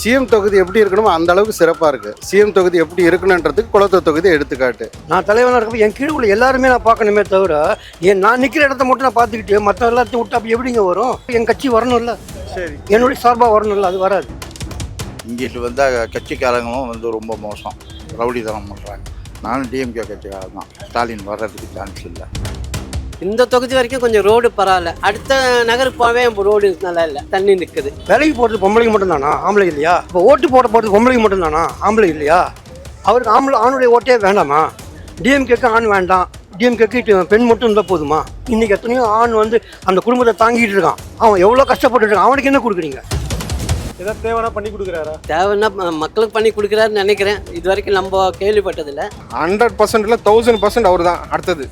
CM தொகுதி எப்படி இருக்கணுமோ அந்த அளவுக்கு சிறப்பாக இருக்கு. சிஎம் தொகுதி எப்படி இருக்கணுன்றதுக்கு குளத்தூர் தொகுதி எடுத்துக்காட்டு. நான் தலைவனாக இருக்கப்ப என் கீழே உள்ள எல்லாருமே நான் பார்க்கணுமே தவிர ஏன் நான் நிற்கிற இடத்த மட்டும் நான் பார்த்துக்கிட்டு மற்ற எல்லாத்தையும் விட்டு அப்போ எப்படிங்க வரும்? என் கட்சி வரணும்ல. சரி. என்னுடைய சார்பாக வரணும்ல அது வராது. இங்கிட்டு வந்தால் கட்சிக்காரங்களும் வந்து ரொம்ப மோசம். ரவுடித்தனம் பண்ணுறாங்க நானும் டிஎம்கே கட்சிக்காரன் தான். ஸ்டாலின் வர்றதுக்கு சான்ஸ் இல்லை. இந்த தொகுதி வரைக்கும் கொஞ்சம் ரோடு பரவாயில்ல. அடுத்த நகருக்கு போகவே ரோடு நல்லா இல்லை. தண்ணி நிற்குது வேலைக்கு போகிறது பொம்பளைக்கு மட்டும்தானா? ஆம்பளை இல்லையா? இப்போ ஓட்டு போட போகிறது பொம்பளைக்கு மட்டும்தானா? ஆம்பளை இல்லையா? அவருக்கு ஆம்பளை ஆணுடைய ஓட்டே வேண்டாமா? டிஎம்கேக்கு ஆண் வேண்டாம். டிஎம்கேக்கு பெண் மட்டும் இருந்தால் போதுமா? இன்னைக்கு எத்தனையோ ஆண் வந்து அந்த குடும்பத்தை தாங்கிட்டு இருக்கான். அவன் எவ்வளோ கஷ்டப்பட்டு இருக்கான். அவனுக்கு என்ன கொடுக்குறீங்க? ஏதாவது தேவைன்னா பண்ணி கொடுக்குறாரா? தேவைன்னா மக்களுக்கு பண்ணி கொடுக்குறாருன்னு நினைக்கிறேன். இது வரைக்கும் நம்ம கேள்விப்பட்டதில்ல. ஹண்ட்ரட் பர்சன்ட்ல தௌசண்ட் பர்சன்ட் அவர் தான் அடுத்தது.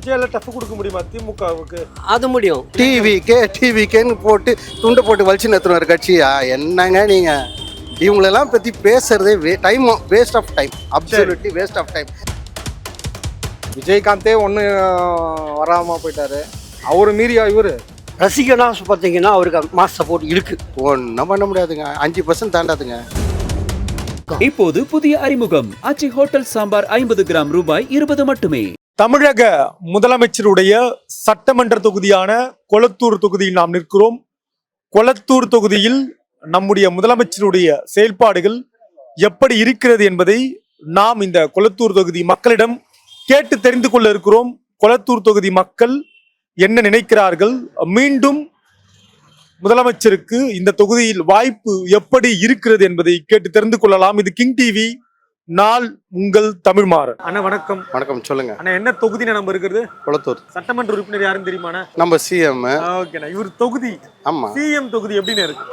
விஜயால டஃப் கொடுக்க முடியுமா திமுகவுக்கு? அது முடியும். டிவிக்கே டிவிக்கேன்னு போட்டு துண்டை போட்டு வலிச்சு நிறுத்தினார் கட்சியா என்னங்க நீங்க? இவங்களெல்லாம் பற்றி பேசுறதே way time waste of time absolutely waste of time விஜயகாந்தே ஒன்று வராம போயிட்டாரு. அவர் மீறி இவர்? ரசிகனா பார்த்தீங்கன்னா அவருக்கு மாஸ் சப்போர்ட் இருக்கு. ஒன்றும் பண்ண முடியாதுங்க. அஞ்சு பர்சன்ட் தாண்டாதுங்க. இப்போது புதிய அறிமுகம். ஆச்சி ஹோட்டல் சாம்பார் ஐம்பது கிராம் ரூபாய் இருபது மட்டுமே. தமிழக முதலமைச்சருடைய சட்டமன்ற தொகுதியான கொளத்தூர் தொகுதியில் நாம் நிற்கிறோம். கொளத்தூர் தொகுதியில் நம்முடைய முதலமைச்சருடைய செயல்பாடுகள் எப்படி இருக்கிறது என்பதை நாம் இந்த கொளத்தூர் தொகுதி மக்களிடம் கேட்டு தெரிந்து கொள்ள இருக்கிறோம். கொளத்தூர் தொகுதி மக்கள் என்ன நினைக்கிறார்கள்? மீண்டும் முதலமைச்சருக்கு இந்த தொகுதியில் வாய்ப்பு எப்படி இருக்கிறது என்பதை கேட்டு தெரிந்து கொள்ளலாம். இது கிங் டிவி. நாள் உங்கள் தமிழ்மாறன் அண்ணா வணக்கம். வணக்கம் சொல்லுங்க. அண்ணா என்ன தொகுதினா நம்ம இருக்கிறது? குளத்தூர். சட்டமன்ற உறுப்பினர் யாருன்னு தெரியுமாண்ணா நம்ம சிஎம் ஓகேண்ணா இவர் தொகுதி. ஆமாம் சிஎம் தொகுதி எப்படின்னு இருக்கு?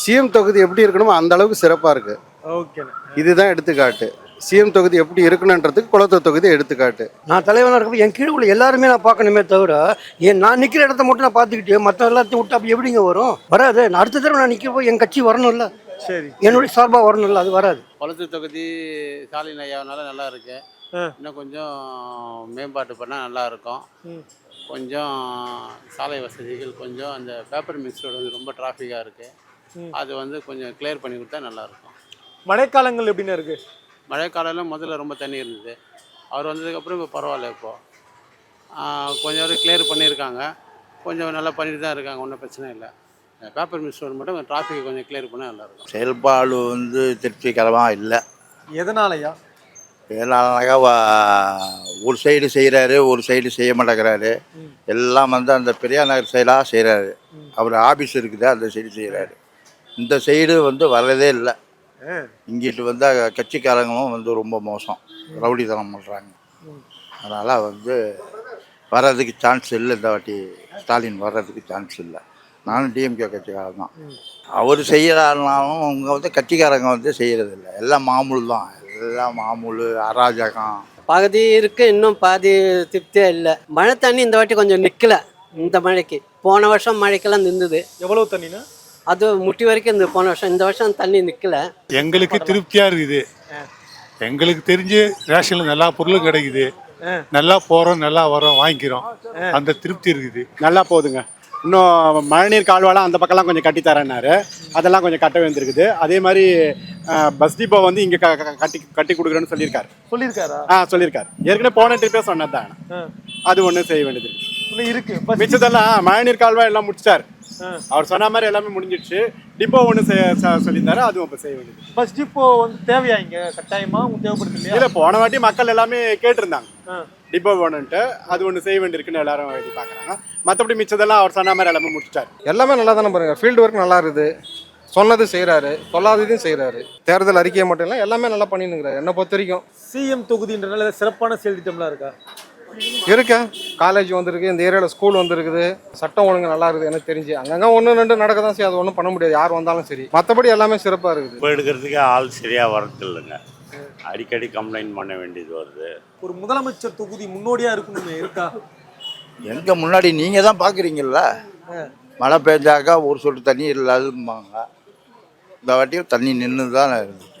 சிஎம் தொகுதி எப்படி இருக்கணுமோ அந்த அளவுக்கு சிறப்பாக இருக்கு. ஓகேண்ணா இதுதான் எடுத்துக்காட்டு. சிஎம் தொகுதி எப்படி இருக்கணுன்றதுக்கு குளத்தூர் தொகுதி எடுத்துக்காட்டு. நான் தலைவனாக இருக்கப்ப என் கீழே உள்ள எல்லாருமே நான் பார்க்கணுமே தவிர ஏன் நான் நிற்கிற இடத்த மட்டும் நான் பார்த்துக்கிட்டு மற்ற எல்லாத்தையும் விட்டு அப்போ எப்படிங்க வரும்? வராது. நான் அடுத்த தடவை நான் நிற்கிறப்போ என் கட்சி வரணும்ல. சரி. என்னுடைய சார்பாக வரணும்ல. அது வராது. குளத்தூர் தொகுதி ஸ்டாலின் ஐயாவனால நல்லா இருக்கு. இன்னும் கொஞ்சம் மேம்பாட்டு பண்ணால் நல்லா இருக்கும். கொஞ்சம் சாலை வசதிகள் கொஞ்சம் அந்த பேப்பர் ரோடு வந்து ரொம்ப டிராஃபிக்காக இருக்கு. ம். அது வந்து கொஞ்சம் கிளியர் பண்ணி கொடுத்தா நல்லா இருக்கும். மழைக்காலங்கள் எப்படின்னு இருக்கு? மழைக்காலம் முதல்ல ரொம்ப தண்ணி இருந்தது. அவர் வந்ததுக்கப்புறம் இப்போ பரவாயில்ல இப்போ. கொஞ்சம் வரை கிளியர் பண்ணியிருக்காங்க கொஞ்சம் நல்லா பண்ணிட்டு தான் இருக்காங்க. ஒன்றும் பிரச்சனை இல்லை. பேப்பர் ரோடு மட்டும் டிராஃபிக்கை கொஞ்சம் கிளியர் பண்ணால் நல்லாயிருக்கும். செயல்பாடு வந்து திருப்திகரமாக இல்லை. எதனாலயா? ஏன்னாக்கா ஒரு சைடு செய்கிறாரு ஒரு சைடு செய்ய மாட்டேங்கிறாரு. எல்லாம் வந்து அந்த பெரியார் நகர் சைடாக செய்கிறாரு. அவர் ஆபீஸ் இருக்குது அந்த சைடு செய்கிறாரு இந்த சைடு வந்து வர்றதே இல்லை. இங்கிட்டு வந்தால் கட்சிக்காரங்களும் வந்து ரொம்ப மோசம். ரவுடித்தனம் பண்ணுறாங்க. அதனால் வந்து வர்றதுக்கு சான்ஸ் இல்லை. இந்த வாட்டி ஸ்டாலின் வர்றதுக்கு சான்ஸ் இல்லை. நானும் டிஎம்கே கட்சிக்காரன் தான். அவர் செய்கிறாருனாலும் அவங்க வந்து கட்சிக்காரங்க வந்து செய்கிறதில்ல எல்லாம் மாமூல் தான் எல்லாம் மாமூல் அராஜகம். பாதி இருக்கு இன்னும் பாதி திருப்தியாக இல்லை. மழை தண்ணி இந்த வாட்டி கொஞ்சம் நிற்கல இந்த மழைக்கு. போன வருஷம் மழைக்கெல்லாம் நின்றுது எவ்வளவு தண்ணினா? அது முட்டி வரைக்கும் இந்த போன வருஷம் இந்த வருஷம் தண்ணி நிற்கல எங்களுக்கு திருப்தியா இருக்குது. எங்களுக்கு தெரிஞ்சு ரேஷன்ல நல்லா பொருளும் கிடைக்குது. நல்லா போறோம் நல்லா வரோம் வாங்கிக்கிறோம். அந்த திருப்தி இருக்குது. நல்லா போகுதுங்க. இன்னும் மழைநீர் கால்வாலாம் அந்த பக்கம்லாம் கொஞ்சம் கட்டி தரேன்னாரு அதெல்லாம் கொஞ்சம் கட்ட வேண்டியிருக்குது. அதே மாதிரி பஸ் டிப்போ வந்து இங்கே கட்டி கட்டி கொடுக்குறேன்னு சொல்லியிருக்காரு. சொல்லியிருக்காரா? ஆ சொல்லியிருக்காரு. ஏற்கனவே போன ட்ரிப்பே சொன்னது தான். அது ஒன்று செய்ய வேண்டியது இருக்கு. மிச்சதெல்லாம் மழைநீர் கால்வாய் எல்லாம் முடிச்சிட்டாரு. அவர் சொன்ன மாதிரி எல்லாமே முடிஞ்சிடுச்சு. டிப்போ ஒன்று சொல்லியிருந்தாரு அதுவும் இப்போ செய்ய வேண்டியது பஸ் டிப்போ வந்து தேவையா இங்க? கட்டாயமா? உங்களுக்கு தேவைப்படுது இல்லையா? இல்லை போன வாட்டி மக்கள் எல்லாமே கேட்டிருந்தாங்க. டிப்போ வேணுன்ட்டு அது ஒன்று செய்ய வேண்டியிருக்குன்னு எல்லாரும் எழுதி பார்க்குறாங்க மற்றபடி மிச்சதெல்லாம் அவர் சொன்ன மாதிரி எல்லாமே முடிச்சிட்டாரு. எல்லாமே நல்லா தானே பாருங்க. ஃபீல்டு ஒர்க் நல்லா இருக்குது. சொன்னது செய்கிறாரு சொல்லாததையும் செய்கிறாரு தேர்தல் அறிக்கையை மட்டும் இல்லை எல்லாமே நல்லா பண்ணினுங்கிறாரு. என்னை பொறுத்த வரைக்கும். சிஎம் தொகுதின்றனால சிறப்பான செயல் திட்டம்லாம் இருக்கா? இருக்கேன் காலேஜ் வந்திருக்கு இந்த ஏரியாவில் ஸ்கூல் வந்திருக்குது. சட்டம் ஒழுங்கு நல்லா இருக்குது எனக்கு தெரிஞ்சு. அங்கங்கே ஒன்று ரெண்டு நடக்க தான் செய்யும். அது ஒன்றும் பண்ண முடியாது. யார் வந்தாலும் சரி. மற்றபடி எல்லாமே சிறப்பாக இருக்குது. இப்போ எடுக்கிறதுக்கு ஆள் சரியாக வரது இல்லைங்க அடிக்கடி கம்ப்ளைண்ட் பண்ண வேண்டியது வருது. ஒரு முதலமைச்சர் தொகுதி முன்னோடியா இருக்கணும் இருக்கா? எங்கே முன்னாடி நீங்கள் தான் பார்க்குறீங்கல்ல மழை பெஞ்சாக்கா ஒரு சொட்டு தண்ணி இல்லாதும்பாங்க. இந்த வாட்டியும் தண்ணி நின்று தான் இருந்துச்சு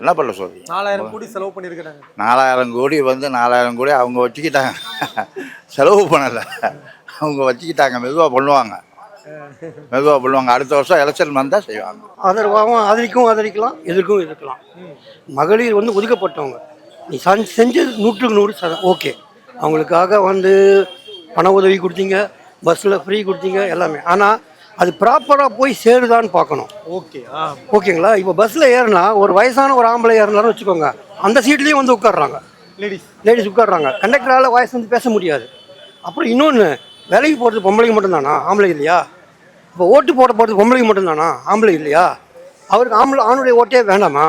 என்ன பண்ண சொல்றீங்க? நாலாயிரம் கோடி செலவு பண்ணியிருக்கிறாங்க. நாலாயிரம் கோடி வந்து நாலாயிரம் கோடி அவங்க வச்சுக்கிட்டாங்க. செலவு பண்ணலை. அவங்க வச்சுக்கிட்டாங்க. மெதுவாக பண்ணுவாங்க. மெதுவாக பண்ணுவாங்க. அடுத்த வருஷம் எலெக்ஷன் வந்தால் செய்வாங்க. ஆதரவாகவும் ஆதரிக்கவும் ஆதரிக்கலாம் எதிர்க்கவும் எதிர்க்கலாம். மகளிர் வந்து ஒதுக்கப்பட்டவங்க. நீ சன் செஞ்சது நூற்றுக்கு நூறு சதம் ஓகே. அவங்களுக்காக வந்து பண உதவி கொடுத்தீங்க. பஸ்ஸில் ஃப்ரீ கொடுத்தீங்க. எல்லாமே. ஆனால் அது ப்ராப்பராக போய் சேருதான்னு பார்க்கணும். ஓகே ஓகேங்களா இப்போ பஸ்ஸில் ஏறினா ஒரு வயசான ஒரு ஆம்பளை ஏறினாலும் வச்சுக்கோங்க அந்த சீட்லேயும் வந்து உட்காடுறாங்க லேடிஸ் லேடிஸ் உட்காடுறாங்க கண்டக்டரால் வாய்ஸ் வந்து பேச முடியாது. அப்புறம் இன்னொன்று வேலைக்கு போகிறது பொம்பளைக்கு மட்டும்தானா? ஆம்பளை இல்லையா? இப்போ ஓட்டு போட போகிறது பொம்பளைக்கு மட்டும்தானா? ஆம்பளை இல்லையா? அவருக்கு ஆம்பளை ஆணுடைய ஓட்டே வேண்டாமா?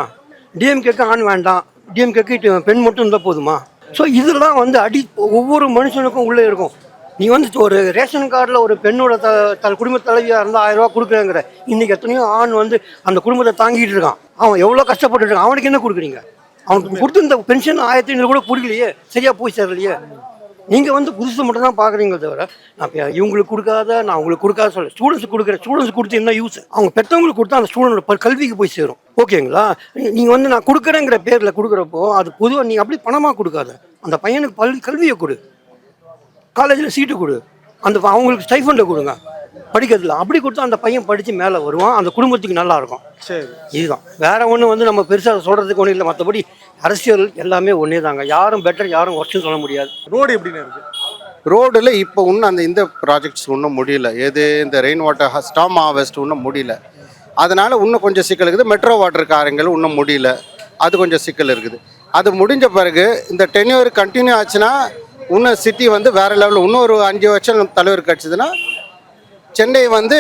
டிஎம்கேக்கு ஆண் வேண்டாம். டிஎம்கேக்கு பெண் மட்டும் இருந்தால் போதுமா? ஸோ இதெல்லாம் வந்து அடி ஒவ்வொரு மனுஷனுக்கும் உள்ளே இருக்கும். நீ வந்து ஒரு ரேஷன் கார்டில் ஒரு பெண்ணோட த த குடும்ப தலைவியாக இருந்தால் ஆயிரம் ரூபா கொடுக்குறேங்கிற. இன்றைக்கி எத்தனையோ ஆண் வந்து அந்த குடும்பத்தை தாங்கிட்டு இருக்கான். அவன் எவ்வளோ கஷ்டப்பட்டு இருக்கான். அவனுக்கு என்ன கொடுக்குறீங்க? அவனுக்கு கொடுத்து இந்த பென்ஷன் ஆயிரத்தி ஐநூறு கூட கொடுக்கலையே. சரியாக போய் சேரலையே. நீங்கள் வந்து புதுசு மட்டும் தான் பார்க்குறீங்க தவிர நான் இவங்களுக்கு கொடுக்காத நான் உங்களுக்கு கொடுக்காத சொல்ல ஸ்டூடெண்ட்ஸ் கொடுக்குற ஸ்டூடெண்ட்ஸ் கொடுத்து என்ன யூஸ் அவங்க பெற்றவங்களுக்கு கொடுத்தா அந்த ஸ்டூடெண்ட் கல்விக்கு போய் சேரும். ஓகேங்களா? நீங்கள் வந்து நான் கொடுக்குறேங்கிற பேரில் கொடுக்குறப்போ அது பொதுவாக நீங்கள் அப்படி பணமாக கொடுக்காத. அந்த பையனுக்கு பல் கல்வியை கொடு. காலேஜில் சீட்டு கொடு. அந்த அவங்களுக்கு ஸ்டைஃபண்டை கொடுங்க. படிக்கிறதுல. அப்படி கொடுத்தா அந்த பையன் படித்து மேலே வருவான். அந்த குடும்பத்துக்கு நல்லா இருக்கும். சரி. இதுதான். வேற ஒன்று வந்து நம்ம பெருசாக சொல்கிறதுக்கு ஒன்றும் இல்லை. மற்றபடி அரசியல் எல்லாமே ஒன்றே தாங்க யாரும் பெட்டர் யாரும் ஒர்ஸ்ட்னு சொல்ல முடியாது. ரோடு எப்படின்னு இருக்கு? ரோடில் இப்போ இன்னும் அந்த இந்த ப்ராஜெக்ட்ஸ் இன்னும் முடியல. எது இந்த ரெயின் வாட்டர் ஸ்டாம் ஹார்வெஸ்ட் இன்னும் முடியல. அதனால இன்னும் கொஞ்சம் சிக்கல் இருக்குது. மெட்ரோ வாட்டர் காரங்கள் இன்னும் முடியல. அது கொஞ்சம் சிக்கல் இருக்குது. அது முடிஞ்ச பிறகு இந்த டென்யூர் கண்டினியூ ஆச்சுன்னா இன்னும் சிட்டி வந்து வேற லெவலில் இன்னும் ஒரு அஞ்சு வருஷம் தலைவர் கிடச்சிதுன்னா சென்னை வந்து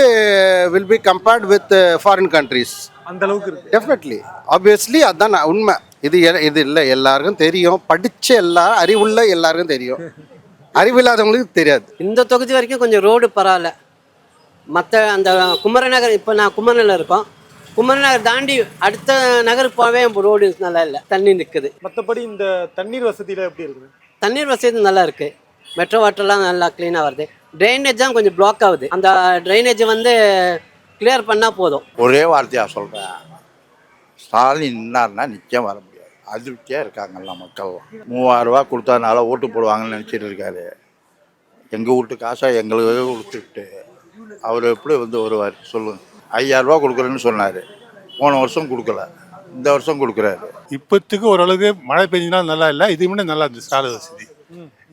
will be compared with foreign countries அந்த அளவுக்கு இருக்கு. டெஃபினெட்லி ஆப்வியஸ்லி அதுதான் நான் உண்மை. இது இது இல்லை. எல்லாருக்கும் தெரியும். படித்த எல்லா அறிவுள்ள எல்லாருக்கும் தெரியும். அறிவில்லாதவங்களுக்கு தெரியாது. இந்த தொகுதி வரைக்கும் கொஞ்சம் ரோடு பரவாயில்ல. மற்ற அந்த குமரநகர் இப்போ நான் குமரனில் இருக்கோம். குமரநகர் தாண்டி அடுத்த நகருக்கு போகவே ரோடு நல்லா இல்லை. தண்ணி நிற்குது மற்றபடி இந்த தண்ணீர் வசதியில எப்படி இருக்குது? தண்ணீர் வசதி நல்லா இருக்கு மெட்ரோ வாட்டர்லாம் நல்லா க்ளீனாக வருது. ட்ரைனேஜ் தான் கொஞ்சம் பிளாக் ஆகுது. அந்த ட்ரைனேஜ் வந்து கிளியர் பண்ணால் போதும். ஒரே வார்த்தையாக சொல்கிறேன் ஸ்டாலின் இன்னார்னா நிச்சயம் வர முடியாது. அதிருப்தியாக இருக்காங்கல்ல எல்லாம் மக்கள். மூவாயிரம் கொடுத்ததுனால ஓட்டு போடுவாங்கன்னு நினச்சிட்டு இருக்காரு. எங்கள் வீட்டு காசை எங்களுக்கு கொடுத்துட்டு அவர் எப்படி வந்து வருவார்? சொல்லுங்கள் ஐயாயிரரூவா கொடுக்குறேன்னு சொன்னார். போன வருஷம் கொடுக்கல. இந்த வருஷம் கொடுக்குறாரு. இப்போத்துக்கு ஓரளவுக்கு மழை பெஞ்சுனா நல்லா இல்லை இதுக்கு முன்னே நல்லா இருந்துச்சு சாலை வசதி.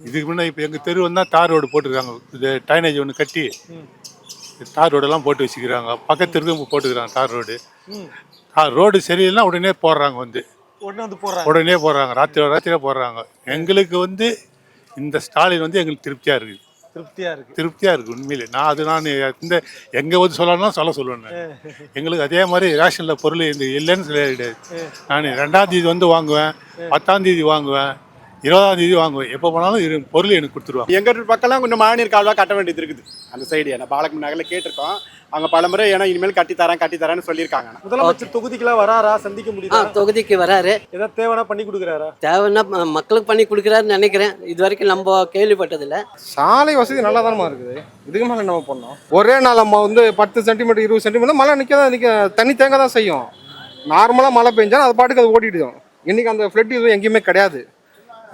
இதுக்கு முன்னே இப்போ எங்கள் தெரு வந்தால் தார் ரோடு போட்டிருக்காங்க இது டைனேஜ் ஒன்று கட்டி. தார் ரோடெல்லாம் போட்டு வச்சுக்கிறாங்க பக்கத்து தெருக்கும் போட்டுக்கிறாங்க தார் ரோடு. தார் ரோடு சரியில்லைன்னா உடனே போடுறாங்க வந்து. உடனே வந்து போடுறாங்க. உடனே போடுறாங்க ராத்திரி ராத்திரியே போடுறாங்க. எங்களுக்கு வந்து இந்த ஸ்டாலின் வந்து எங்களுக்கு திருப்தியாக இருக்குது. திருப்தியா இருக்கு. திருப்தியாக இருக்குது உண்மையிலே. நான் அது நான் இந்த எங்கே வந்து சொல்லணும்னா சொல்ல சொல்லுவேன். எங்களுக்கு அதே மாதிரி ரேஷனில் பொருள் இந்த இல்லைன்னு சொல்ல கிடையாது. நான் ரெண்டாம் தேதி வந்து வாங்குவேன் பத்தாம் தேதி வாங்குவேன் இருபதாம் தேதி வாங்குவேன். எப்போ போனாலும் பொருள் எனக்கு கொடுத்துருவாங்க. எங்க பக்கம்லாம் கொஞ்சம் மழைநீர் கால்வா கட்ட வேண்டியது இருக்குது. அந்த சைடு ஏன்னா பாலக்கு நகரில் கேட்டிருக்கோம். அவங்க பலமுறை ஏன்னா இனிமேல் கட்டி தரேன் கட்டி தரேன்னு சொல்லியிருக்காங்க. முதலமைச்சர் தொகுதிக்கெல்லாம் வராரா? சந்திக்க ஆ முடியுதா தொகுதிக்கு வராரு. ஏதாவது தேவைன்னா பண்ணி கொடுக்குறாரா? தேவைன்னா மக்களுக்கு பண்ணி கொடுக்குறாருன்னு நினைக்கிறேன். இது வரைக்கும் நம்ம கேள்விப்பட்டதில்ல. சாலை வசதி நல்லா தானமா இருக்குது? இதுக்கு மேலே நம்ம பண்ணோம் ஒரே நாள் நம்ம வந்து பத்து சென்டிமீட்டர் இருபது சென்டிமீட்டர் மழை நிற்க தான் நிற்க தண்ணி தேங்க தான் செய்யும். நார்மலாக மழை பெஞ்சா அது பாட்டுக்கு அது ஓட்டிடுடும் இன்னைக்கு அந்த ஃப்ளட் இது எங்கேயுமே கிடையாது.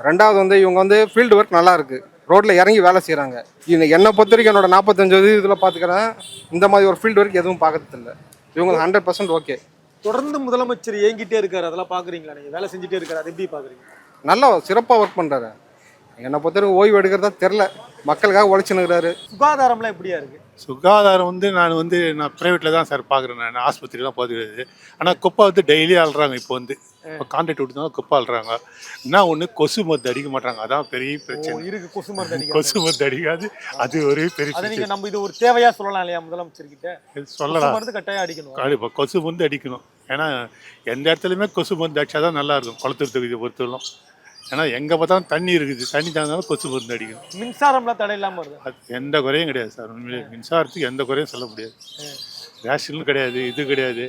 ரெண்டாவது வந்து இவங்க வந்து ஃபீல்டு ஒர்க் நல்லா இருக்கு. ரோட்டில் இறங்கி வேலை செய்கிறாங்க இது என்னை பொறுத்த வரைக்கும் என்னோட நாற்பத்தஞ்சு இதில் பார்த்துக்கிறேன் இந்த மாதிரி ஒரு ஃபீல்டு ஒர்க் எதுவும் பார்க்கறது இல்லை இவங்க ஹண்ட்ரட் பர்சன்ட் ஓகே தொடர்ந்து முதலமைச்சர் ஏங்கிட்டே இருக்காரு. அதெல்லாம் பாக்குறீங்களா நீங்க? வேலை செஞ்சுட்டே இருக்காரு. அது எப்படி பாக்குறீங்க? நல்லா சிறப்பாக ஒர்க் பண்ணுறாரு என்னை பொறுத்த வரைக்கும் ஓய்வு எடுக்கிறதா தெரில மக்களுக்காக உழைச்சுனுக்கிறாரு சுகாதாரம்லாம் எப்படியா இருக்கு? சுகாதாரம் வந்து நான் வந்து நான் ப்ரைவேட்டில் தான் சார் பார்க்குறேன் நான் ஆஸ்பத்திரிலாம் போகிறது. ஆனால் குப்பை வந்து டெய்லி அள்ளுறாங்க இப்போ வந்து. இப்போ கான்ட்ராக்ட் விட்டுதான் குப்பை அள்ளுறாங்க என்ன ஒன்று கொசு மருந்து அடிக்க மாட்டாங்க. அதான் பெரிய பிரச்சனை. இருக்கு. கொசு மருந்து அடிக்காம. கொசு மருந்து அடிக்காது. அது ஒரே பெரிய அதை நம்ம இது ஒரு தேவையா சொல்லலாம் இல்லையா முதலமைச்சர் கிட்ட இது கொசு சொல்லலாம் மருந்து கட்டாயம் அடிக்கணும். கண்டிப்பாக கொசு மருந்து அடிக்கணும். ஏன்னா எந்த இடத்துலையுமே கொசு மருந்து அடிச்சா தான் நல்லா இருக்கும் குளத்தூர் தொகுதியை பொறுத்தவரைக்கும் ஏன்னா எங்கே பார்த்தாலும் தண்ணி இருக்குது. தண்ணி தாங்காலும் கொசு மருந்து அடிக்கணும். மின்சாரம்லாம் தடை இல்லாம வருது? எந்த குறையும் கிடையாது சார். உண்மையிலே மின்சாரத்துக்கு எந்த குறையும் சொல்ல முடியாது. ரேஷனும் கிடையாது இது கிடையாது.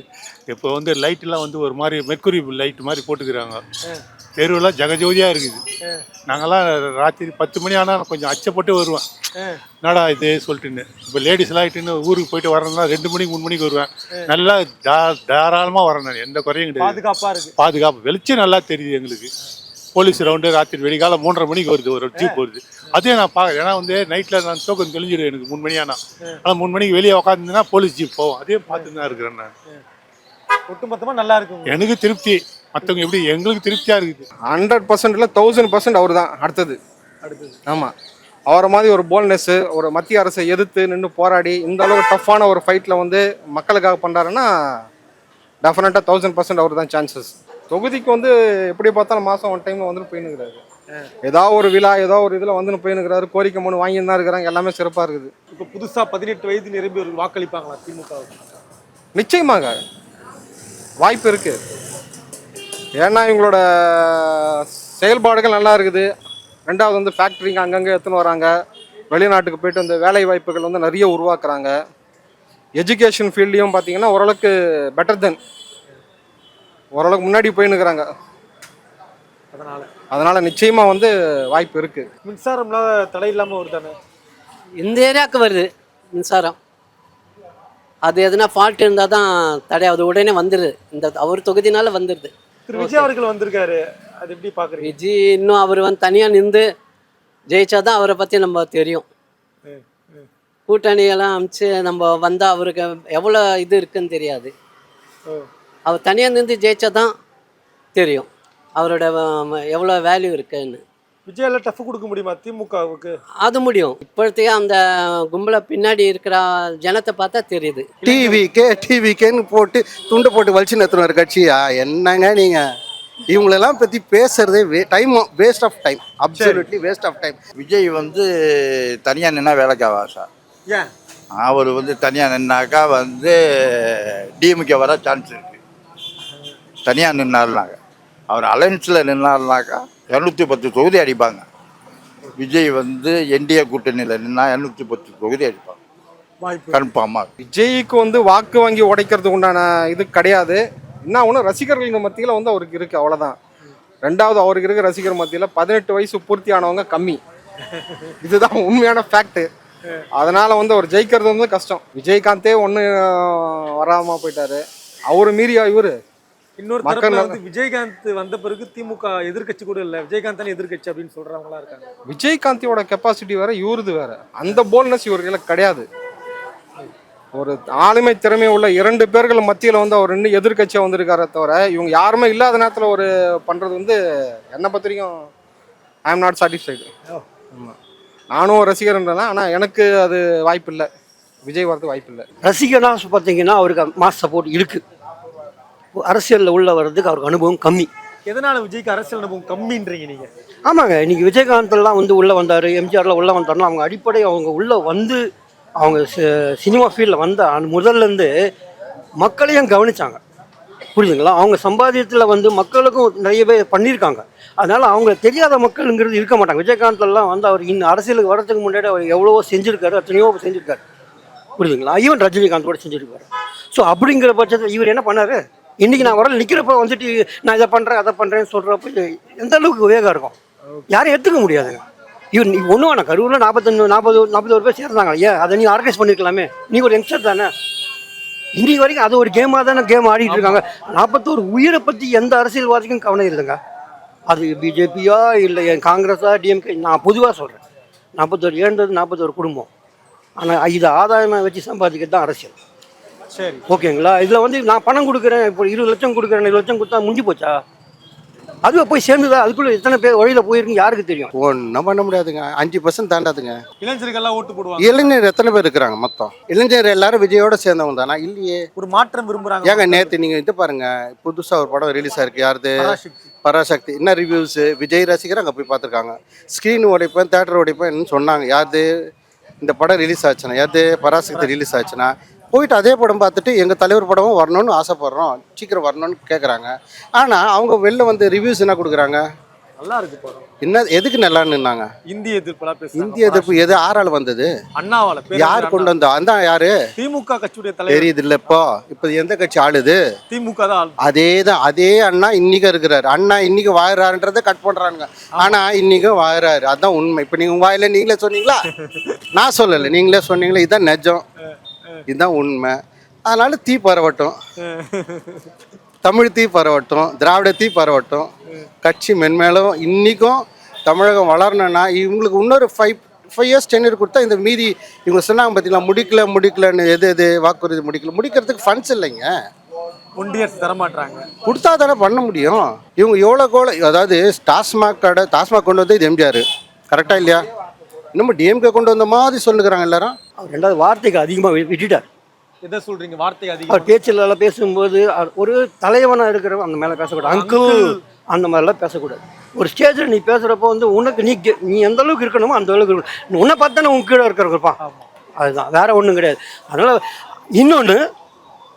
இப்போ வந்து லைட்டெல்லாம் வந்து ஒரு மாதிரி மெர்க்குரி லைட் மாதிரி போட்டுக்கிறாங்க. தெருவெல்லாம் ஜகஜோதியாக இருக்குது. நாங்கெல்லாம் ராத்திரி பத்து மணி ஆனால் கொஞ்சம் அச்சப்பட்டு வருவேன். என்னடா இது சொல்லிட்டுன்னு. இப்போ லேடிஸ்லாம் ஆகிட்டுன்னு ஊருக்கு போயிட்டு வரணும்னா ரெண்டு மணிக்கு மூணு மணிக்கு வருவேன். நல்லா தா தாராளமாக வரேன் நான். எந்த குறையும் கிடையாது. பாதுகாப்பா இருக்கு. பாதுகாப்பு வெளிச்சம் நல்லா தெரியுது எங்களுக்கு. போலீஸ் ரவுண்டு ராத்திரி வெடிகால மூன்றரை மணிக்கு வருது ஒரு ஜீப் வருது. அதே நான் பார்க்க ஏன்னா வந்து நைட்டில் நான் தூக்கம் தெளிஞ்சிடும் எனக்கு மூணு மணி ஆனா. ஆனால் மூணு மணிக்கு வெளியே உட்காந்துன்னா போலீஸ் ஜீப் போகும். அதே பார்த்து தான் இருக்கிறேன் நான். ஒட்டுமொத்தமா நல்லா இருக்கும் எனக்கு திருப்தி. மற்றவங்க எப்படி? எங்களுக்கு திருப்தியாக இருக்குது. ஹண்ட்ரட் பர்சன்ட்ல தௌசண்ட் பர்சன்ட் அவர் தான் அடுத்தது. அடுத்தது. ஆமாம் அவரை மாதிரி ஒரு போல்னஸ்ஸு ஒரு மத்திய அரசை எதிர்த்து நின்று போராடி இந்த அளவுக்கு டஃப்பான ஒரு ஃபைட்டில் வந்து மக்களுக்காக பண்ணுறாருன்னா டெஃபினட்டாக தௌசண்ட் பர்சன்ட் அவர் தான் சான்சஸ் தொகுதிக்கு வந்து எப்படி பார்த்தாலும் மாதம் ஒன் டைமில் வந்து போயின்னுக்கிறாரு. ஏதாவது ஒரு விழா ஏதோ ஒரு இதில் வந்து போயின்னுக்கிறாரு. கோரிக்கை மனு வாங்கி தான் இருக்கிறாங்க. எல்லாமே சிறப்பாக இருக்குது. இப்போ புதுசா பதினெட்டு வயது நிரம்பியவர்கள் வாக்களிப்பாங்களா திமுக நிச்சயமாக. வாய்ப்பு இருக்கு. ஏன்னா இவங்களோட செயல்பாடுகள் நல்லா இருக்குது. ரெண்டாவது வந்து ஃபேக்ட்ரிங்க அங்கங்கே எடுத்துன்னு வராங்க. வெளிநாட்டுக்கு போயிட்டு அந்த வேலை வாய்ப்புகள் வந்து நிறைய உருவாக்குறாங்க. எஜுகேஷன் ஃபீல்ட்லேயும் பார்த்தீங்கன்னா ஓரளவுக்கு பெட்டர் தென் ஓரளவுக்கு முன்னாடி போயின்னுக்குறாங்க. அதனால. அதனால நிச்சயமாக வந்து வாய்ப்பு இருக்குது மின்சாரம்லாம் தடை இல்லாம வருதானே? இந்த ஏரியாவுக்கு வருது மின்சாரம். அது எதுனா ஃபால்ட் இருந்தால் தான் தடையாவது உடனே வந்துடுது இந்த அவர் தொகுதினால வந்துடுது திரு விஜய் அவர்கள் வந்திருக்காரு. அது எப்படி பாக்குறீங்க விஜி இன்னும் அவர் வந்து தனியாக நின்று ஜெயிச்சாதான் அவரை பற்றி நம்ம தெரியும். கூட்டணியெல்லாம் அமிச்சு நம்ம வந்தால் அவருக்கு எவ்வளோ இது இருக்குன்னு தெரியாது. அவர் தனியாக நின்று ஜெயிச்சாதான் தெரியும். அவரோட எவ்வளோ வேல்யூ இருக்குன்னு. விஜயால டஃப் கொடுக்க முடியுமா திமுகவுக்கு? அது முடியும். இப்போதைய அந்த கும்பலை பின்னாடி இருக்கிற ஜனத்தை பார்த்தா தெரியுது. டிவிக்கே டிவிக்கேன்னு போட்டு துண்டை போட்டு வலிச்சு நிறுத்தின ஒரு கட்சியா? என்னங்க நீங்க? இவங்களெல்லாம் பத்தி பேசுறதே time waste of time absolutely waste of time Vijay வந்து தனியாக நின்னா வேலைக்காவா சார்? ஏன்? அவர் வந்து தனியாக நின்னாக்கா வந்து டிஎம்கே வர சான்ஸ் இருக்கு. தனியாக நின்னாருனாங்க. அவர் அலைன்ஸில் நின்னாருனாக்கா இரநூத்தி பத்து தொகுதி அடிப்பாங்க. விஜய் வந்து என்டிஏ கூட்டணியில் நின்னா இரநூத்தி பத்து தொகுதி அடிப்பாங்க. கன்ஃபார்மாக விஜய்க்கு வந்து வாக்கு வாங்கி உடைக்கிறதுக்கு உண்டான இது கிடையாது. என்ன ஒன்று ரசிகர்கள் மத்தியில் வந்து அவருக்கு இருக்குது அவ்வளோதான் ரெண்டாவது அவருக்கு இருக்க ரசிகர் மத்தியில் பதினெட்டு வயசு பூர்த்தி ஆனவங்க கம்மி. இதுதான் உண்மையான ஃபேக்ட்டு அதனால வந்து அவர் ஜெயிக்கிறது வந்து கஷ்டம். விஜயகாந்தே ஒன்று வராமல் போயிட்டாரு. அவரு மீறி இவர்? இன்னொரு மக்கள் தரப்புல வந்து விஜயகாந்த் வந்த பிறகு திமுக எதிர்க்கட்சி கூட இல்ல. விஜயகாந்த் தானே எதிர்க்கட்சி அப்படின்னு சொல்றவங்களா இருக்காங்க. விஜயகாந்தியோட கெப்பாசிட்டி வேற இவருது வேற. அந்த போல்னஸ் இவர்களுக்கு கிடையாது. ஒரு ஆளுமை திறமை உள்ள இரண்டு பேர்கள் மத்தியில் வந்து அவர் இன்னும் எதிர்க்கட்சியாக வந்திருக்காரே தவிர இவங்க யாருமே இல்லாத நேரத்தில் ஒரு பண்ணுறது வந்து என்னை வரைக்கும் ஐ எம் நாட் சாட்டிஸ்ஃபைடு ஆமாம் நானும் ஒரு ரசிகர்ன்றேன் ஆனால் எனக்கு அது வாய்ப்பு இல்லை விஜய் வரது வாய்ப்பு இல்லை ரசிகனாக பார்த்தீங்கன்னா அவருக்கு மாஸ் சப்போர்ட் இருக்குது அரசியலில் உள்ள வர்றதுக்கு அவருக்கு அனுபவம் கம்மி. எதனால விஜய்க்கு அரசியல் அனுபவம் கம்மின்றீங்க நீங்க? ஆமாங்க இன்னைக்கு விஜயகாந்த்லாம் வந்து உள்ளே வந்தார் எம்ஜிஆர்லாம் உள்ளே வந்தாருன்னா அவங்க அடிப்படை அவங்க உள்ளே வந்து அவங்க சினிமா ஃபீல்டில் வந்த முதல்லேருந்து மக்களையும் கவனிச்சாங்க. புரியுதுங்களா? அவங்க சம்பாதியத்தில் வந்து மக்களுக்கும் நிறைய பேர் பண்ணியிருக்காங்க. அதனால் அவங்க தெரியாத மக்களுங்கிறது இருக்க மாட்டாங்க. விஜயகாந்த்லாம் வந்து அவர் இன்னும் அரசியலுக்கு வரதுக்கு முன்னாடி அவர் எவ்வளவோ செஞ்சுருக்காரு எத்தனையோ செஞ்சுருக்காரு. புரியுதுங்களா? ஈவன் ரஜினிகாந்த் கூட செஞ்சுருக்காரு ஸோ அப்படிங்கிற பட்சத்தில் இவர் என்ன பண்ணாரு? இன்னைக்கு நான் வரல நிற்கிறப்ப வந்துட்டு நான் இதை பண்ணுறேன் அதை பண்ணுறேன்னு சொல்கிறப்ப எந்த அளவுக்கு வேகம் இருக்கும்? யாரும் எடுத்துக்க முடியாதுங்க. இவர் நீ ஒன்றும் வேணாம் கரூரில் நாற்பத்தஞ்சு நாற்பது நாற்பது ஒரு பேர் சேர்ந்தாங்க. ஏன்? அதை நீ ஆர்கனைஸ் பண்ணிருக்கலாமே. நீ ஒரு யங்ஸ்டர் தானே? இன்னைக்கு வரைக்கும் அது ஒரு கேமாக தானே கேம் ஆடிட்டு இருக்காங்க. நாற்பத்தோரு உயிரை பற்றி எந்த அரசியல்வாதிக்கும் கவனம் இல்லைங்க. அது பிஜேபியா இல்லை காங்கிரஸா டிஎம்கே நான் பொதுவாக சொல்கிறேன் நாற்பத்தோரு ஏழ்ந்தது நாற்பத்தோரு குடும்பம். ஆனால் இது ஆதாயமாக வச்சு சம்பாதிக்கிறது தான் அரசியல். சரி. ஓகேங்களா? இதில் வந்து நான் பணம் கொடுக்குறேன் இப்போ இருபது லட்சம் கொடுக்குறேன் இருபது லட்சம் கொடுத்தா முடிஞ்சு போச்சா? அதுவே போய் சேர்ந்துதா? அதுக்குள்ளே எத்தனை பேர் வழியில் போயிருக்கு யாருக்கு தெரியும்? ஒன்றும் பண்ண முடியாதுங்க. அஞ்சு பர்சன்ட் தாண்டாதுங்க. இளைஞர்கள்லாம் ஓட்டு போடுவாங்க. இளைஞர் எத்தனை பேர் இருக்கிறாங்க மொத்தம்? இளைஞர் எல்லாரும் விஜயோட சேர்ந்தவங்க தானா. இல்லையே. ஒரு மாற்றம் விரும்புறாங்க. ஏங்க நேற்று நீங்கள் இது பாருங்க. புதுசாக ஒரு படம் ரிலீஸ் ஆயிருக்கு. யாருது? பராசக்தி. பராசக்தி. என்ன ரிவ்யூஸு விஜய் ரசிகர் அங்கே போய் பார்த்துருக்காங்க. ஸ்க்ரீன் உடைப்பேன் தேட்டர் உடைப்பேன் சொன்னாங்க. யாருது? இந்த படம் ரிலீஸ் ஆச்சுன்னா. யாருது? பராசக்தி ரிலீஸ் ஆச்சுன்னா. போயிட்டு அதே படம் பார்த்துட்டு எங்கள் தலைவர் படமும் வரணும்னு ஆசைப்படுறோம். சீக்கிரம் வரணும்னு கேட்குறாங்க ஆனால் அவங்க வெளில வந்து ரிவ்யூஸ் என்ன கொடுக்குறாங்க? நல்லா இருக்கு படம். என்ன எதுக்கு நல்லான்னுனாங்க இந்திய பேசுறாங்க. இந்திய எதிர்ப்பு எது ஆறால் வந்தது? அண்ணாவால யார் கொண்டு வந்தா அந்த யாரு? திமுக கட்சியுடைய தலைவர். தெரியுது இல்ல இப்போ. இப்போ எந்த கட்சி ஆளுது? திமுக தான். அதே தான் அதே அண்ணா இன்னைக்கு இருக்கிறாரு. அண்ணா இன்னைக்கு வாழறான்றதை கட் பண்றாங்க ஆனா இன்னைக்கு வாழறாரு அதான் உண்மை. இப்போ நீங்க வாயில நீங்களே சொன்னீங்களா? நான் சொல்லலை. நீங்களே சொன்னீங்களா இதுதான் நிஜம். இதுதான் உண்மை. அதனால தீ பரவட்டும். தமிழ் தீ பரவட்டும் திராவிட தீ பரவட்டும். கட்சி மென்மேலும் இன்னிக்கும் தமிழகம் வளரணும்னா இவங்களுக்கு இன்னொரு ஃபைவ் ஃபைவ் இயர்ஸ் டென்னியர் கொடுத்தா இந்த மீதி இவங்க சொன்னாங்க பார்த்தீங்களா முடிக்கல முடிக்கலன்னு எது எது வாக்குறுதி முடிக்கல. முடிக்கிறதுக்கு ஃபண்ட்ஸ் இல்லைங்க. ஒன்றியர் தரமாட்டாங்க கொடுத்தா தானே பண்ண முடியும். இவங்க எவ்வளோ கோல அதாவது டாஸ்மாக் கடை டாஸ்மாக் கொண்டு வந்து இது எம்ஜிஆர். கரெக்டாக இல்லையா? இன்னமும் டிஎம்கே கொண்டு வந்த மாதிரி சொல்லுகிறாங்க எல்லாரும். அவர் ரெண்டாவது வார்த்தைக்கு அதிகமாக விட்டுட்டார். எதை சொல்றீங்க? வார்த்தை அவர் அதிகம் பேச்சில் எல்லாம் பேசும்போது ஒரு தலைவனாக இருக்கிறவன் அந்த மேலே பேசக்கூடாது. அங்கிள். அந்த மாதிரிலாம் பேசக்கூடாது. ஒரு ஸ்டேஜில் நீ பேசுகிறப்போ வந்து உனக்கு நீ கெ- நீ எந்த அளவுக்கு இருக்கணுமோ அந்த அளவுக்கு இருக்கணும் உன்னை பார்த்தானே உன் கீழே இருக்கிறப்பான் அதுதான். வேற ஒன்றும் கிடையாது. அதனால் இன்னொன்று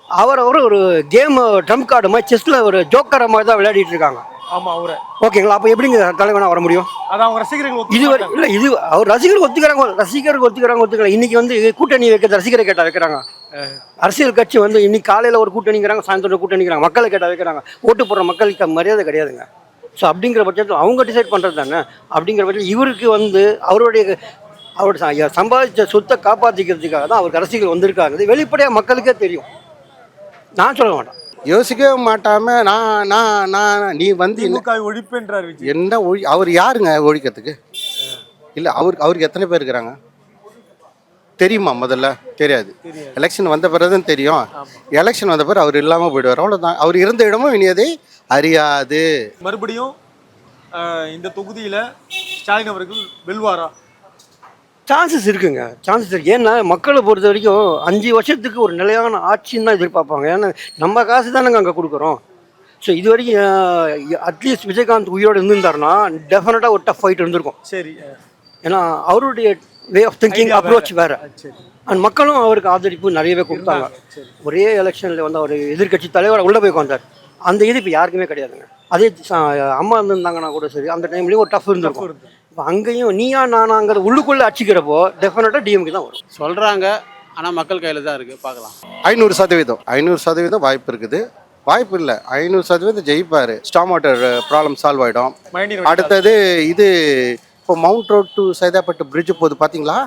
அவர் அவர் ஒரு கேம் ட்ரம் கார்டு மாதிரி செஸ்ஸில் ஒரு ஜோக்கரை மாதிரி தான் விளையாடிட்டு இருக்காங்க. ஆமா அவரை. ஓகேங்களா அப்போ எப்படிங்க தலைவனாக வர முடியும்? அதான் அவங்க ரசிகர்கள் இது. இல்லை இது அவர் ரசிகர்கள் ஒத்துக்கிறாங்க ரசிகர்கள் ஒத்துக்கிறாங்க ஒத்துக்கிறாங்க இன்னைக்கு வந்து கூட்டணி வைக்கிறது ரசிகரை கேட்டா வைக்கிறாங்க. அரசியல் கட்சி வந்து இன்னைக்கு காலையில் ஒரு கூட்டணிங்கிறாங்க சாயந்தரம் கூட்டணிங்கிறாங்க. மக்களை கேட்டா வைக்கிறாங்க. ஓட்டு போடுற மக்களுக்கு மரியாதை கிடையாதுங்க. ஸோ அப்படிங்கிற பட்சத்தில் அவங்க டிசைட் பண்ணுறது தானே? அப்படிங்கிற பட்சத்தில் இவருக்கு வந்து அவருடைய அவருடைய ச- சம்பாதிச்ச சொத்தை காப்பாற்றிக்கிறதுக்காக தான் அவருக்கு அரசியல் வந்திருக்காங்க. வெளிப்படையாக மக்களுக்கே தெரியும். நான் சொல்ல மாட்டேன். யோசிக்கவே மாட்டாம நான் நான் நான் நீ வந்து திமுக ஒழிப்புன்றார் விஜய். என்ன ஒழி அவர் யாருங்க ஒழிக்கிறதுக்கு? இல்லை அவருக்கு அவருக்கு எத்தனை பேர் இருக்கிறாங்க? தெரியுமா முதல்ல? தெரியாது. எலெக்ஷன் வந்த பிறகு தான் தெரியும் எலெக்ஷன் வந்த பிறகு அவர் இல்லாமல் போயிடுவார். அவ்வளோதான் அவர் இருந்த இடமும் இனியதை அறியாது. மறுபடியும் இந்த தொகுதியில ஸ்டாலின் அவர்கள் வெல்வாரா? சான்சஸ் இருக்குங்க. சான்சஸ் இருக்கு. ஏன்னா மக்களை பொறுத்த வரைக்கும் அஞ்சு வருஷத்துக்கு ஒரு நிலையான ஆட்சின்னு தான் எதிர்பார்ப்பாங்க. ஏன்னா நம்ம காசு தானேங்க அங்கே கொடுக்குறோம். ஸோ இது வரைக்கும் அட்லீஸ்ட் விஜயகாந்த் உயிரோடு இருந்திருந்தாருன்னா டெஃபினட்டாக ஒரு டஃப் ஃபைட் இருந்திருக்கும். சரி ஏன்னா அவருடைய வே ஆஃப் திங்கிங் அப்ரோச் வேற. அண்ட் மக்களும் அவருக்கு ஆதரிப்பு நிறையவே கொடுத்தாங்க. ஒரே எலெக்ஷனில் வந்து அவர் எதிர்க்கட்சி தலைவர் உள்ளே போய் உட்காந்தார் அந்த இது இப்போ யாருக்குமே கிடையாதுங்க. அதே அம்மா இருந்திருந்தாங்கன்னா கூட சரி அந்த டைம்லேயும் ஒரு டஃப் இருந்திருக்கும். அங்கேயும் நீயா நானாங்கிற உள்ளுக்குள்ளே அடிச்சுக்கிறப்போ டெஃபினட்டாக டிஎம்கே தான் வரும். சொல்கிறாங்க ஆனால் மக்கள் கையில் தான் இருக்குது பார்க்கலாம். ஐநூறு சதவீதம் ஐநூறு சதவீதம் வாய்ப்பு இருக்குது. வாய்ப்பு இல்லை. ஐநூறு சதவீதம் ஜெயிப்பார். ஸ்டாம் வாட்டர் ப்ராப்ளம் சால்வ் ஆகிடும் அடுத்தது இது இப்போ Mount Road to Saidapet bridge போகுது பார்த்தீங்களா?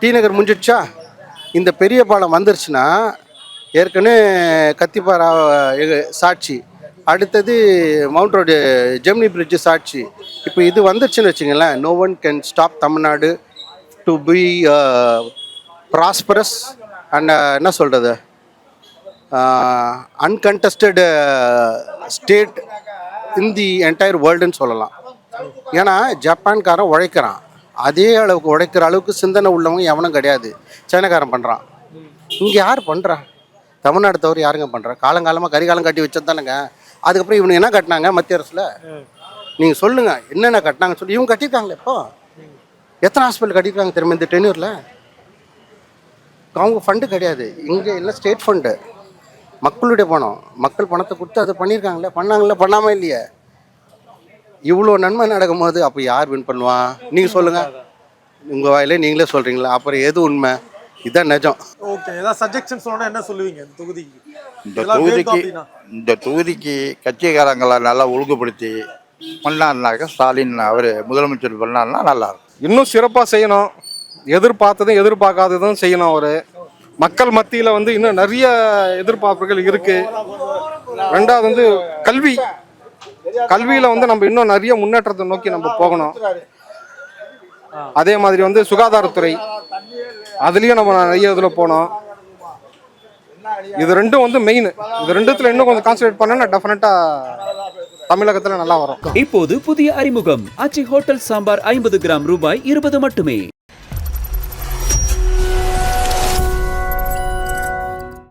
டி நகர் முடிஞ்சிடுச்சா? இந்த பெரிய பாலம் வந்துருச்சுன்னா ஏற்கனவே கத்திப்பாரா சாட்சி அடுத்தது மவுண்ட் ரோடு ஜெமினி பிரிட்ஜு சாட்சி. இப்போ இது வந்துருச்சுன்னு வச்சுங்களேன் no one can stop Tamil Nadu to be prosperous and என்ன சொல்கிறது அன்கண்டஸ்டடு ஸ்டேட் இன் தி என்டையர் வேர்ல்டுன்னு சொல்லலாம். ஏன்னா ஜப்பான்காரன் உழைக்கிறான். அதே அளவுக்கு உழைக்கிற அளவுக்கு சிந்தனை உள்ளவங்க எவனும் கிடையாது. சைனாக்காரன் பண்ணுறான் இங்கே யார் பண்ணுறா தமிழ்நாடு தவிர யாருங்க பண்ணுறா காலங்காலமாக கரிகாலம் கட்டி வச்சது தானேங்க. அதுக்கப்புறம் இவனுங்க என்ன கட்டினாங்க மத்திய அரசில்? நீங்கள் சொல்லுங்கள் என்னென்ன கட்டினாங்கன்னு சொல்லி இவங்க கட்டியிருக்காங்களே இப்போ? எத்தனை ஹாஸ்பிட்டல் கட்டியிருக்காங்க திரும்ப இந்த டென்யூரில்? அவங்க ஃபண்டு கிடையாது. இங்கே எல்லாம் ஸ்டேட் ஃபண்டு மக்களுடைய பணம். மக்கள் பணத்தை கொடுத்து அதை பண்ணியிருக்காங்களே. பண்ணாங்களே? பண்ணாமல் இல்லையே. இவ்வளோ நன்மை நடக்கும்போது அப்போ யார் வின் பண்ணுவான் நீங்கள் சொல்லுங்கள் உங்கள் வாயிலே நீங்களே சொல்கிறீங்களா அப்புறம் எது உண்மை? இதுதான் நிஜம். ஓகே ஏதாவது சஜெக்ஷன் சொல்லணும்னா என்ன சொல்லுவீங்க இந்த தொகுதிக்கு? இந்த தொகுதிக்கு. இந்த தொகுதிக்கு கட்சிக்காரங்களை நல்லா ஒழுங்குபடுத்தி பண்ணாருனாக்க ஸ்டாலின் அவர் முதலமைச்சர் பண்ணாருன்னா நல்லா இருக்கும் இன்னும் சிறப்பாக செய்யணும். எதிர்பார்த்ததும் எதிர்பார்க்காததும் செய்யணும் அவர். மக்கள் மத்தியில் வந்து இன்னும் நிறைய எதிர்பார்ப்புகள் இருக்குது ரெண்டாவது வந்து கல்வி. கல்வியில் வந்து நம்ம இன்னும் நிறைய முன்னேற்றத்தை நோக்கி நம்ம போகணும். அதே மாதிரி வந்து சுகாதாரத்துறை. அதுலேயும் நம்ம நிறைய இதில் போனோம். இது ரெண்டும் வந்து மெயின் இது ரெண்டுத்துல இன்னும் கொஞ்சம் கான்சன்ட்ரேட் பண்ணா டெஃபினட்டா தமிழகத்துல நல்லா வரும். இப்போது புதிய அறிமுகம். ஆச்சி ஹோட்டல் சாம்பார் ஐம்பது கிராம் ரூபாய் இருபது மட்டுமே.